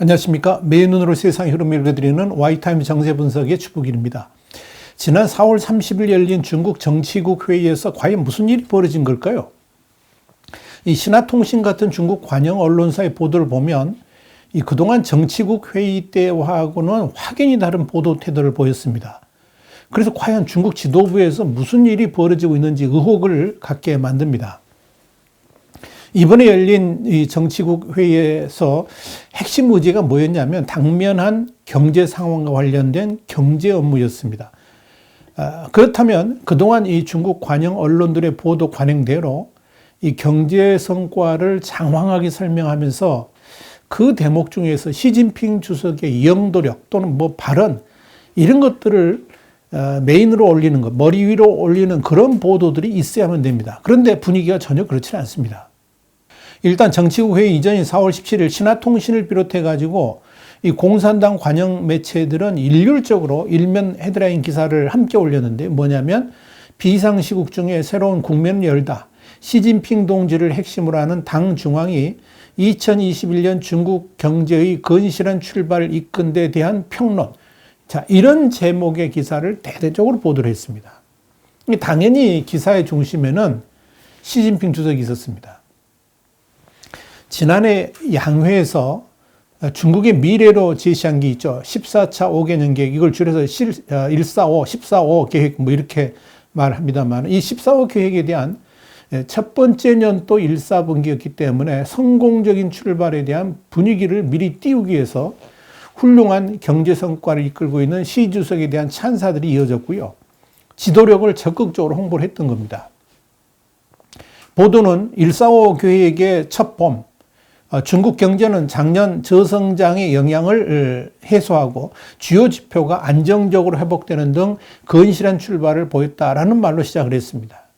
안녕하십니까. 매일 눈으로 세상 흐름을 읽어드리는 와이타임 정세 분석의 주북일입니다. 지난 4월 30일 열린 중국 정치국 회의에서 과연 무슨 일이 벌어진 걸까요? 이 신화통신 같은 중국 관영 언론사의 보도를 보면 이 그동안 정치국 회의 때하고는 확연히 다른 보도 태도를 보였습니다. 그래서 과연 중국 지도부에서 무슨 일이 벌어지고 있는지 의혹을 갖게 만듭니다. 이번에 열린 이 정치국 회의에서 핵심 의제가 뭐였냐면 당면한 경제 상황과 관련된 경제 업무였습니다. 아, 그렇다면 그동안 이 중국 관영 언론들의 보도 관행대로 이 경제 성과를 장황하게 설명하면서 그 대목 중에서 시진핑 주석의 영도력 또는 뭐 발언 이런 것들을 어, 메인으로 올리는 것, 머리 위로 올리는 그런 보도들이 있어야만 됩니다. 그런데 분위기가 전혀 그렇지 않습니다. 일단 정치국 회의 이전인 4월 17일 신화통신을 비롯해 가지고 이 공산당 관영 매체들은 일률적으로 일면 헤드라인 기사를 함께 올렸는데 뭐냐면 비상시국 중에 새로운 국면을 열다. 시진핑 동지를 핵심으로 하는 당 중앙이 2021년 중국 경제의 건실한 출발을 이끈 데 대한 평론. 자, 이런 제목의 기사를 대대적으로 보도를 했습니다. 당연히 기사의 중심에는 시진핑 주석이 있었습니다. 지난해 양회에서 중국의 미래로 제시한 게 있죠. 14차 5개년 계획, 이걸 줄여서 145, 14호 계획, 뭐 이렇게 말합니다만, 이 14호 계획에 대한 첫 번째 년도 1사분기였기 때문에 성공적인 출발에 대한 분위기를 미리 띄우기 위해서 훌륭한 경제 성과를 이끌고 있는 시 주석에 대한 찬사들이 이어졌고요. 지도력을 적극적으로 홍보를 했던 겁니다. 보도는 145 계획의 첫 봄, 어, 중국 경제는 작년 저성장의 영향을 해소하고 주요 지표가 안정적으로 회복되는 등 건실한 출발을 보였다라는 말로 시작을 했습니다.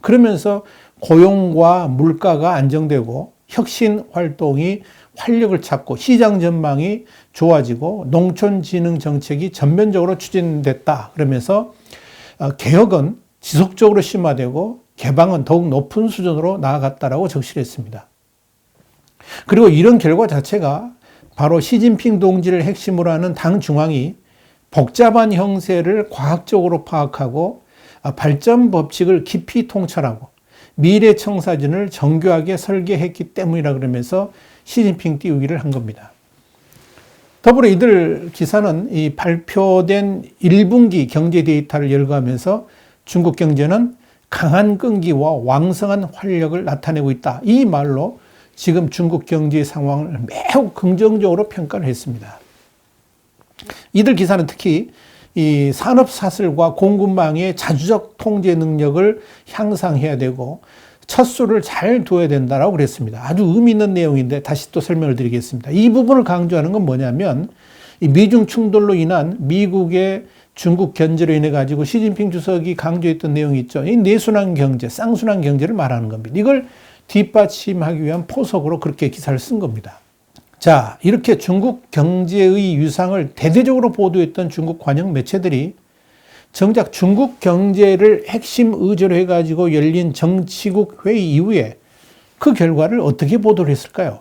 그러면서 고용과 물가가 안정되고 혁신 활동이 활력을 찾고 시장 전망이 좋아지고 농촌 진흥 정책이 전면적으로 추진됐다. 그러면서 어, 개혁은 지속적으로 심화되고 개방은 더욱 높은 수준으로 나아갔다라고 적시했습니다. 그리고 이런 결과 자체가 바로 시진핑 동지를 핵심으로 하는 당 중앙이 복잡한 형세를 과학적으로 파악하고 아, 발전 법칙을 깊이 통찰하고 미래 청사진을 정교하게 설계했기 때문이라 그러면서 시진핑 띄우기를 한 겁니다. 더불어 이들 기사는 이 발표된 1분기 경제 데이터를 열거하면서 중국 경제는 강한 끈기와 왕성한 활력을 나타내고 있다. 이 말로 지금 중국 경제 상황을 매우 긍정적으로 평가를 했습니다. 이들 기사는 특히 이 산업 사슬과 공급망의 자주적 통제 능력을 향상해야 되고 첫 수를 잘 둬야 된다라고 그랬습니다. 아주 의미 있는 내용인데 다시 또 설명을 드리겠습니다. 이 부분을 강조하는 건 뭐냐면 이 미중 충돌로 인한 미국의 중국 견제로 인해 가지고 시진핑 주석이 강조했던 내용이 있죠. 이 내순환 경제, 쌍순환 경제를 말하는 겁니다. 이걸 뒷받침하기 위한 포석으로 그렇게 기사를 쓴 겁니다. 자, 이렇게 중국 경제의 유상을 대대적으로 보도했던 중국 관영 매체들이 정작 중국 경제를 핵심 의제로 해가지고 열린 정치국 회의 이후에 그 결과를 어떻게 보도를 했을까요?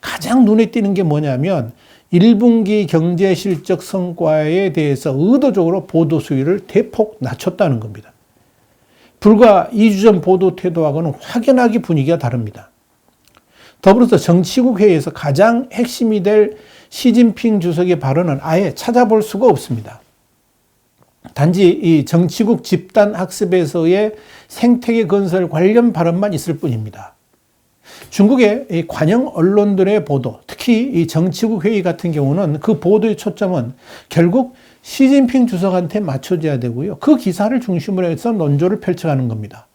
가장 눈에 띄는 게 뭐냐면 1분기 경제 실적 성과에 대해서 의도적으로 보도 수위를 대폭 낮췄다는 겁니다. 불과 2주 전 보도 태도하고는 확연하게 분위기가 다릅니다. 더불어서 정치국 회의에서 가장 핵심이 될 시진핑 주석의 발언은 아예 찾아볼 수가 없습니다. 단지 이 정치국 집단 학습에서의 생태계 건설 관련 발언만 있을 뿐입니다. 중국의 이 관영 언론들의 보도, 특히 이 정치국 회의 같은 경우는 그 보도의 초점은 결국 시진핑 주석한테 맞춰져야 되고요. 그 기사를 중심으로 해서 논조를 펼쳐가는 겁니다.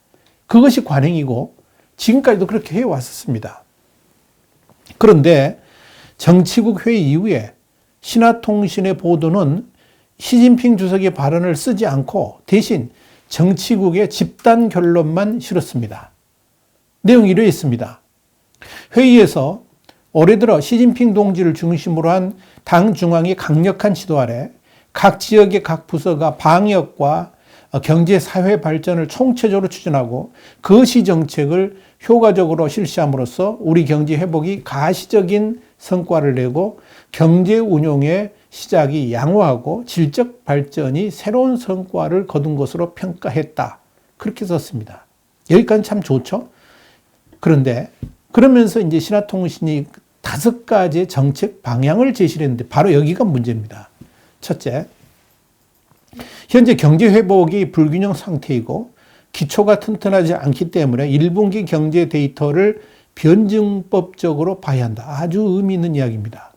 그것이 관행이고 지금까지도 그렇게 해왔었습니다. 그런데 정치국 회의 이후에 신화통신의 보도는 시진핑 주석의 발언을 쓰지 않고 대신 정치국의 집단 결론만 실었습니다. 내용이 이러했습니다. 회의에서 올해 들어 시진핑 동지를 중심으로 한 당 중앙의 강력한 지도 아래 각 지역의 각 부서가 방역과 어, 경제 사회 발전을 총체적으로 추진하고 그시 정책을 효과적으로 실시함으로써 우리 경제 회복이 가시적인 성과를 내고 경제 운용의 시작이 양호하고 질적 발전이 새로운 성과를 거둔 것으로 평가했다. 그렇게 썼습니다. 여기까지 참 좋죠? 그런데 그러면서 이제 신화통신이 다섯 가지 정책 방향을 제시를 했는데 바로 여기가 문제입니다. 첫째, 현재 경제 회복이 불균형 상태이고 기초가 튼튼하지 않기 때문에 1분기 경제 데이터를 변증법적으로 봐야 한다. 아주 의미 있는 이야기입니다.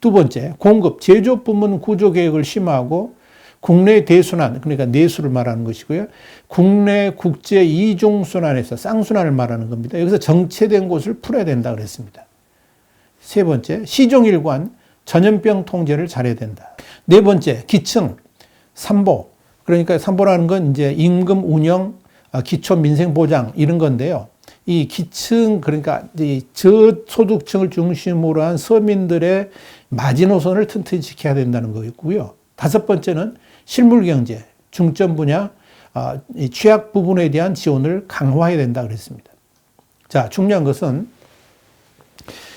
두 번째, 공급, 제조 부문 구조 계획을 심화하고 국내 대순환, 그러니까 내수를 말하는 것이고요. 국내 국제 이중순환에서 쌍순환을 말하는 겁니다. 여기서 정체된 곳을 풀어야 된다 그랬습니다. 세 번째, 시종일관, 전염병 통제를 잘해야 된다. 네 번째, 기층, 삼보. 그러니까 삼보라는 건 이제 임금 운영, 아, 기초 민생 보장 이런 건데요. 이 기층 그러니까 이 저소득층을 중심으로 한 서민들의 마지노선을 튼튼히 지켜야 된다는 거였고요. 다섯 번째는 실물 경제, 중점 분야, 아, 취약 부분에 대한 지원을 강화해야 된다 그랬습니다. 자, 중요한 것은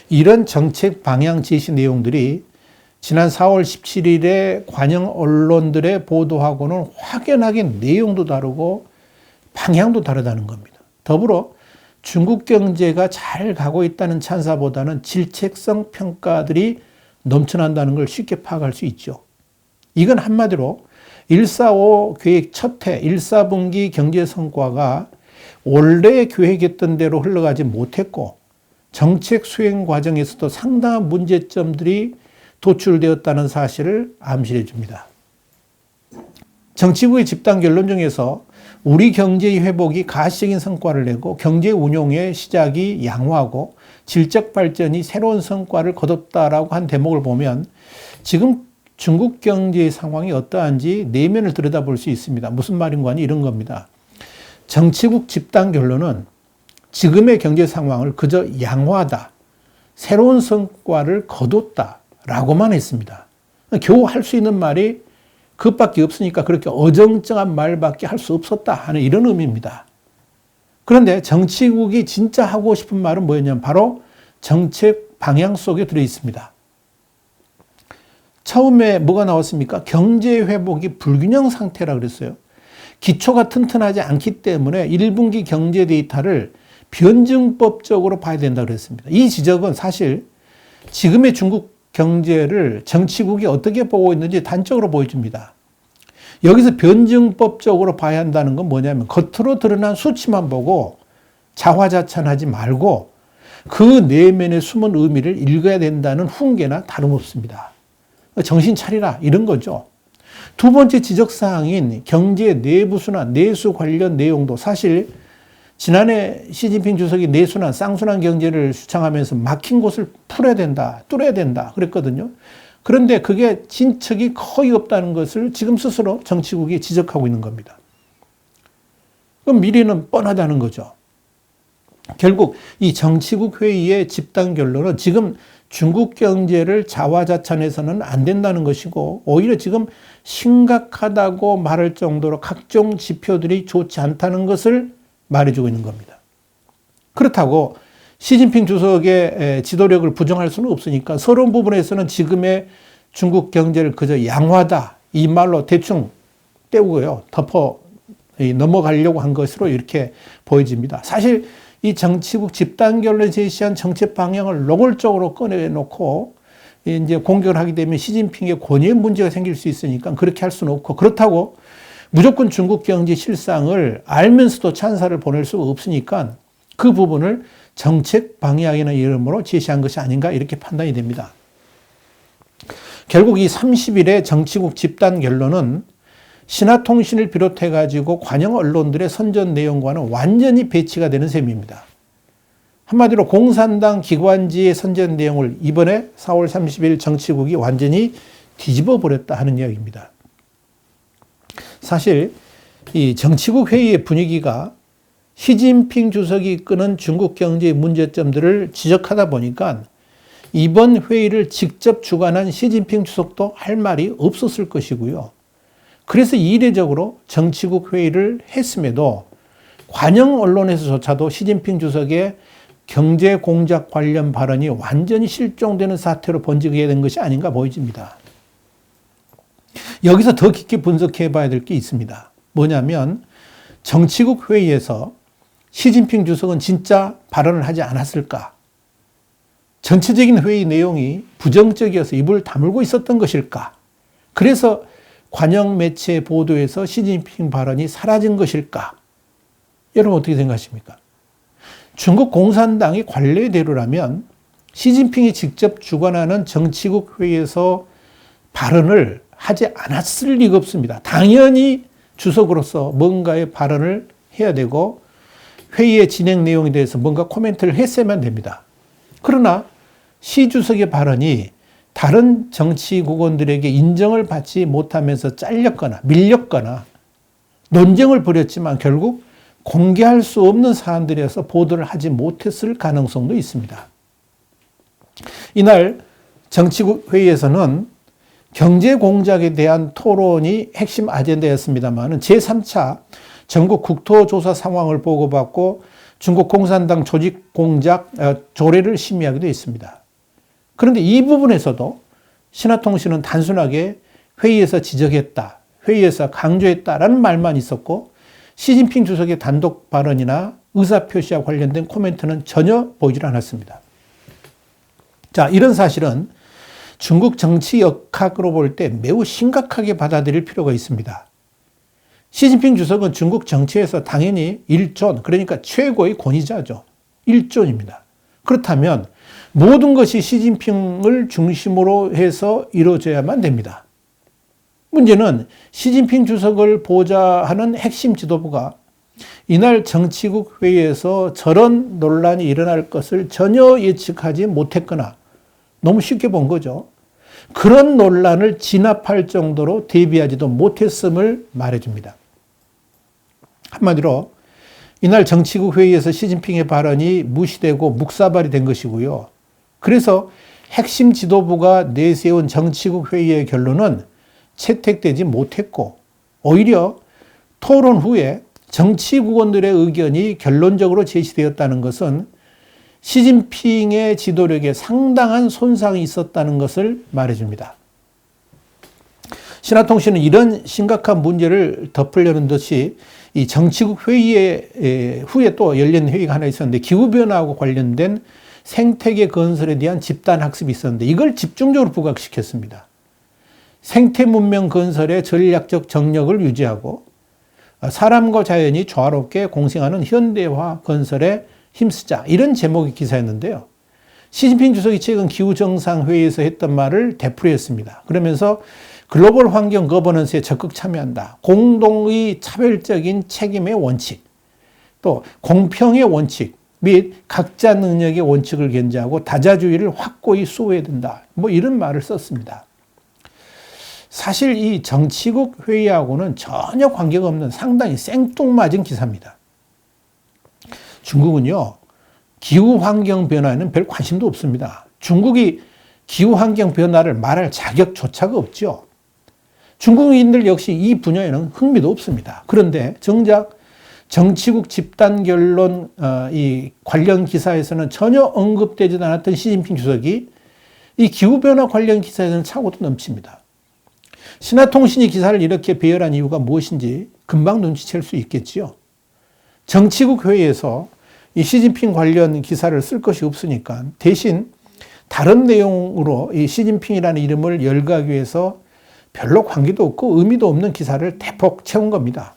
이런 정책 방향 제시 내용들이 지난 4월 17일에 관영 언론들의 보도하고는 확연하게 내용도 다르고 방향도 다르다는 겁니다. 더불어 중국 경제가 잘 가고 있다는 찬사보다는 질책성 평가들이 넘쳐난다는 걸 쉽게 파악할 수 있죠. 이건 한마디로 145 계획 첫해 1, 4분기 경제 성과가 원래 계획했던 대로 흘러가지 못했고 정책 수행 과정에서도 상당한 문제점들이 도출되었다는 사실을 암시해 줍니다. 정치부의 집단 결론 중에서 우리 경제의 회복이 가시적인 성과를 내고 경제 운용의 시작이 양호하고 질적 발전이 새로운 성과를 거뒀다라고 한 대목을 보면 지금 중국 경제의 상황이 어떠한지 내면을 들여다볼 수 있습니다. 무슨 말인가 하니 이런 겁니다. 정치국 집단 결론은 지금의 경제 상황을 그저 양호하다, 새로운 성과를 거뒀다, 라고만 했습니다. 겨우 할 수 있는 말이 그것밖에 없으니까 그렇게 어정쩡한 말밖에 할 수 없었다 하는 이런 의미입니다. 그런데 정치국이 진짜 하고 싶은 말은 뭐였냐면 바로 정책 방향 속에 들어 있습니다. 처음에 뭐가 나왔습니까? 경제 회복이 불균형 상태라 그랬어요. 기초가 튼튼하지 않기 때문에 1분기 경제 데이터를 변증법적으로 봐야 된다 그랬습니다. 이 지적은 사실 지금의 중국 경제를 정치국이 어떻게 보고 있는지 단적으로 보여줍니다. 여기서 변증법적으로 봐야 한다는 건 뭐냐면 겉으로 드러난 수치만 보고 자화자찬하지 말고 그 내면의 숨은 의미를 읽어야 된다는 훈계나 다름없습니다. 정신 차리라 이런 거죠. 두 번째 지적사항인 경제 내부순환, 내수 관련 내용도 사실 지난해 시진핑 주석이 내순환, 쌍순환 경제를 주창하면서 막힌 곳을 풀어야 된다, 뚫어야 된다 그랬거든요. 그런데 그게 진척이 거의 없다는 것을 지금 스스로 정치국이 지적하고 있는 겁니다. 그럼 미래는 뻔하다는 거죠. 결국 이 정치국 회의의 집단 결론은 지금 중국 경제를 자화자찬해서는 안 된다는 것이고 오히려 지금 심각하다고 말할 정도로 각종 지표들이 좋지 않다는 것을 말해주고 있는 겁니다. 그렇다고 시진핑 주석의 지도력을 부정할 수는 없으니까 서론 부분에서는 지금의 중국 경제를 그저 양화다 이 말로 대충 떼우고요 덮어 넘어가려고 한 것으로 이렇게 보여집니다. 사실 이 정치국 집단 결론에 제시한 정책 방향을 노골적으로 꺼내놓고 이제 공격을 하게 되면 시진핑의 권위에 문제가 생길 수 있으니까 그렇게 할 수는 없고 그렇다고 무조건 중국 경제 실상을 알면서도 찬사를 보낼 수가 없으니까 그 부분을 정책 방향이나 이름으로 제시한 것이 아닌가 이렇게 판단이 됩니다. 결국 이 30일의 정치국 집단 결론은 신화통신을 비롯해 가지고 관영 언론들의 선전 내용과는 완전히 배치가 되는 셈입니다. 한마디로 공산당 기관지의 선전 내용을 이번에 4월 30일 정치국이 완전히 뒤집어 버렸다 하는 이야기입니다. 사실 이 정치국 회의의 분위기가 시진핑 주석이 이끄는 중국 경제의 문제점들을 지적하다 보니까 이번 회의를 직접 주관한 시진핑 주석도 할 말이 없었을 것이고요. 그래서 이례적으로 정치국 회의를 했음에도 관영 언론에서조차도 시진핑 주석의 경제 공작 관련 발언이 완전히 실종되는 사태로 번지게 된 것이 아닌가 보여집니다. 여기서 더 깊게 분석해 봐야 될 게 있습니다. 뭐냐면 정치국 회의에서 시진핑 주석은 진짜 발언을 하지 않았을까? 전체적인 회의 내용이 부정적이어서 입을 다물고 있었던 것일까? 그래서 관영 매체 보도에서 시진핑 발언이 사라진 것일까? 여러분 어떻게 생각하십니까? 중국 공산당의 관례대로라면 시진핑이 직접 주관하는 정치국 회의에서 발언을 하지 않았을 리가 없습니다. 당연히 주석으로서 뭔가의 발언을 해야 되고 회의의 진행 내용에 대해서 뭔가 코멘트를 했어야만 됩니다. 그러나 시 주석의 발언이 다른 정치국원들에게 인정을 받지 못하면서 잘렸거나 밀렸거나 논쟁을 벌였지만 결국 공개할 수 없는 사안들에서 보도를 하지 못했을 가능성도 있습니다. 이날 정치국 회의에서는 경제 공작에 대한 토론이 핵심 아젠다였습니다만 제3차 전국 국토조사 상황을 보고받고 중국 공산당 조직 공작 어, 조례를 심의하기도 했습니다. 그런데 이 부분에서도 신화통신은 단순하게 회의에서 지적했다, 회의에서 강조했다라는 말만 있었고 시진핑 주석의 단독 발언이나 의사표시와 관련된 코멘트는 전혀 보이질 않았습니다. 자, 이런 사실은 중국 정치 역학으로 볼 때 매우 심각하게 받아들일 필요가 있습니다. 시진핑 주석은 중국 정치에서 당연히 일존, 그러니까 최고의 권위자죠. 일존입니다. 그렇다면 모든 것이 시진핑을 중심으로 해서 이루어져야만 됩니다. 문제는 시진핑 주석을 보좌하는 핵심 지도부가 이날 정치국 회의에서 저런 논란이 일어날 것을 전혀 예측하지 못했거나 너무 쉽게 본 거죠. 그런 논란을 진압할 정도로 대비하지도 못했음을 말해줍니다. 한마디로 이날 정치국 회의에서 시진핑의 발언이 무시되고 묵사발이 된 것이고요. 그래서 핵심 지도부가 내세운 정치국 회의의 결론은 채택되지 못했고 오히려 토론 후에 정치국원들의 의견이 결론적으로 제시되었다는 것은 시진핑의 지도력에 상당한 손상이 있었다는 것을 말해줍니다. 신화통신은 이런 심각한 문제를 덮으려는 듯이 이 정치국 회의에 후에 또 열린 회의가 하나 있었는데 기후변화하고 관련된 생태계 건설에 대한 집단 학습이 있었는데 이걸 집중적으로 부각시켰습니다. 생태 문명 건설의 전략적 정력을 유지하고 사람과 자연이 조화롭게 공생하는 현대화 건설에 힘쓰자. 이런 제목의 기사였는데요. 시진핑 주석이 최근 기후정상회의에서 했던 말을 되풀이했습니다. 그러면서 글로벌 환경 거버넌스에 적극 참여한다. 공동의 차별적인 책임의 원칙, 또 공평의 원칙 및 각자 능력의 원칙을 견지하고 다자주의를 확고히 수호해야 된다. 뭐 이런 말을 썼습니다. 사실 이 정치국 회의하고는 전혀 관계가 없는 상당히 생뚱맞은 기사입니다. 중국은요, 기후 환경 변화에는 별 관심도 없습니다. 중국이 기후 환경 변화를 말할 자격조차가 없죠. 중국인들 역시 이 분야에는 흥미도 없습니다. 그런데 정작 정치국 집단 결론 어, 이 관련 기사에서는 전혀 언급되지 않았던 시진핑 주석이 이 기후 변화 관련 기사에서는 차고도 넘칩니다. 신화통신이 기사를 이렇게 배열한 이유가 무엇인지 금방 눈치챌 수 있겠지요. 정치국 회의에서 이 시진핑 관련 기사를 쓸 것이 없으니까 대신 다른 내용으로 이 시진핑이라는 이름을 열거하기 위해서 별로 관계도 없고 의미도 없는 기사를 대폭 채운 겁니다.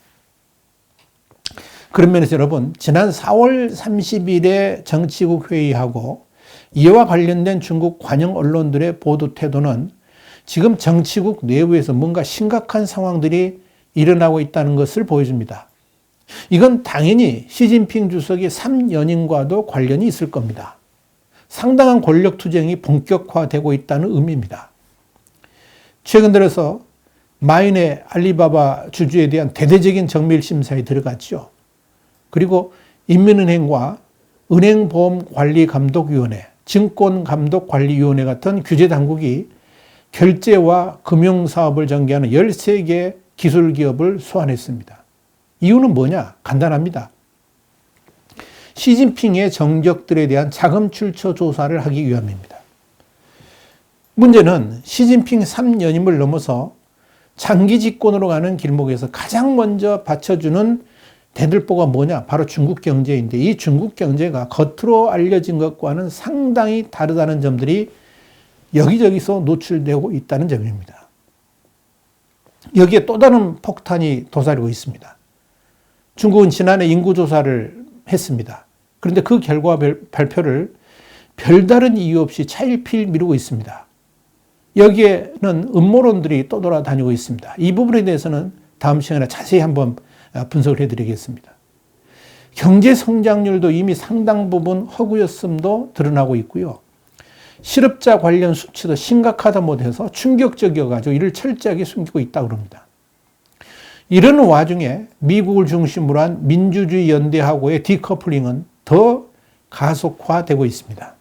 그런 면에서 여러분, 지난 4월 30일에 정치국 회의하고 이와 관련된 중국 관영 언론들의 보도 태도는 지금 정치국 내부에서 뭔가 심각한 상황들이 일어나고 있다는 것을 보여줍니다. 이건 당연히 시진핑 주석의 3연임과도 관련이 있을 겁니다. 상당한 권력 투쟁이 본격화되고 있다는 의미입니다. 최근 들어서 마인의 알리바바 주주에 대한 대대적인 정밀 심사에 들어갔죠. 그리고 인민은행과 은행보험관리감독위원회, 증권감독관리위원회 같은 규제 당국이 결제와 금융 사업을 전개하는 13개 기술 기업을 소환했습니다. 이유는 뭐냐? 간단합니다. 시진핑의 정적들에 대한 자금 출처 조사를 하기 위함입니다. 문제는 시진핑 3년임을 넘어서 장기 집권으로 가는 길목에서 가장 먼저 받쳐주는 대들보가 뭐냐? 바로 중국 경제인데 이 중국 경제가 겉으로 알려진 것과는 상당히 다르다는 점들이 여기저기서 노출되고 있다는 점입니다. 여기에 또 다른 폭탄이 도사리고 있습니다. 중국은 지난해 인구조사를 했습니다. 그런데 그 결과 발표를 별다른 이유 없이 차일피일 미루고 있습니다. 여기에는 음모론들이 떠돌아다니고 있습니다. 이 부분에 대해서는 다음 시간에 자세히 한번 분석을 해드리겠습니다. 경제 성장률도 이미 상당 부분 허구였음도 드러나고 있고요. 실업자 관련 수치도 심각하다 못해서 충격적이어가지고 이를 철저하게 숨기고 있다고 합니다. 이런 와중에 미국을 중심으로 한 민주주의 연대하고의 디커플링은 더 가속화되고 있습니다.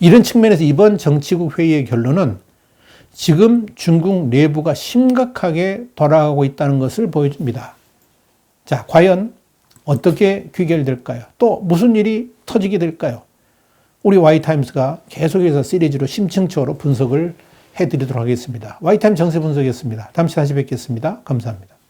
이런 측면에서 이번 정치국 회의의 결론은 지금 중국 내부가 심각하게 돌아가고 있다는 것을 보여줍니다. 자, 과연 어떻게 귀결될까요? 또 무슨 일이 터지게 될까요? 우리 와이타임스가 계속해서 시리즈로 심층적으로 분석을 해드리도록 하겠습니다. 와이타임 정세 분석이었습니다. 다음 시간에 다시 뵙겠습니다. 감사합니다.